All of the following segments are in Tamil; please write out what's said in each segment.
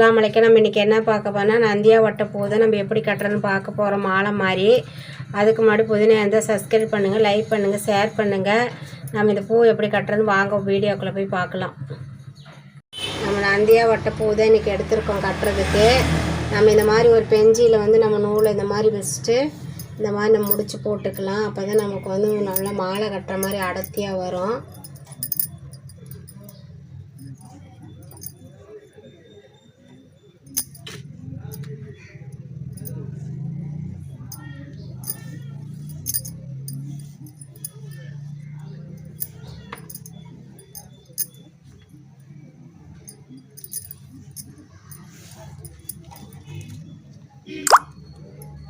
அஸ்லாம் அலைக்கும். நம்ம இன்றைக்கி என்ன பார்க்க போனால் நந்தியா வட்ட பூதை நம்ம எப்படி கட்டுறதுன்னு பார்க்க போகிறோம் மாலை மாதிரி. அதுக்கு முன்னாடி புதினா இருந்தால் சப்ஸ்கிரைப் பண்ணுங்கள் லைக் பண்ணுங்கள் ஷேர் பண்ணுங்கள் நம்ம இந்த பூ எப்படி கட்டுறதுன்னு வாங்க வீடியோக்குள்ளே போய் பார்க்கலாம். நம்ம நந்தியா வட்ட பூ தான் இன்றைக்கி எடுத்திருக்கோம் கட்டுறதுக்கு. நம்ம இந்த மாதிரி ஒரு பெஞ்சியில் வந்து நம்ம நூலை இந்த மாதிரி வச்சுட்டு இந்த மாதிரி நம்ம முடிச்சு போட்டுக்கலாம். அப்போ தான் நமக்கு வந்து நல்லா மாலை கட்டுற மாதிரி அடர்த்தியாக வரும்.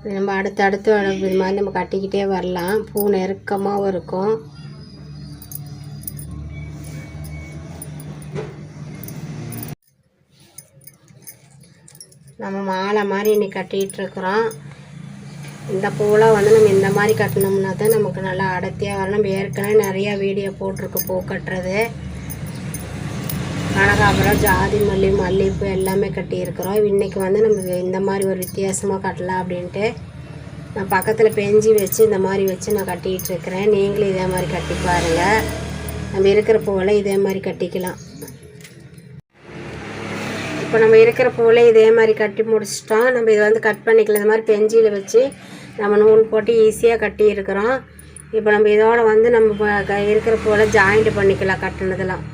நம்ம அடுத்தடுத்து இது மாதிரி நம்ம கட்டிக்கிட்டே வரலாம். பூ நெருக்கமாகவும் இருக்கும். நம்ம மாலை மாதிரி இன்னைக்கு கட்டிக்கிட்டுருக்குறோம் இந்த பூவெலாம் வந்து நம்ம இந்த மாதிரி கட்டினோம்னா தான் நமக்கு நல்லா அடர்த்தியாக வரணும் நம்ம ஏற்கனவே நிறையா வீடியோ போட்டிருக்கு பூ கட்டுறது. கனகாபுரம் ஜாதி மல்லி மல்லிகைப்பூ எல்லாமே கட்டியிருக்கிறோம். இன்றைக்கி வந்து நம்ம இந்த மாதிரி ஒரு வித்தியாசமாக கட்டலாம் அப்படின்ட்டு நான் பக்கத்தில் பெஞ்சி வச்சு இந்த மாதிரி வச்சு நான் கட்டிக்கிட்டு இருக்கிறேன் நீங்களும் இதே மாதிரி கட்டி பாருங்கள் நம்ம இருக்கிற பூவில் இதே மாதிரி கட்டிக்கலாம். இப்போ நம்ம இருக்கிற பூவில் இதே மாதிரி கட்டி முடிச்சிட்டோம். நம்ம இதை வந்து கட் பண்ணிக்கலாம். இந்த மாதிரி பெஞ்சியில் வச்சு நம்ம நூல் போட்டு ஈஸியாக கட்டியிருக்கிறோம். இப்போ நம்ம இதோட வந்து நம்ம இருக்கிற பூவில் ஜாயிண்ட் பண்ணிக்கலாம் கட்டினதெல்லாம்.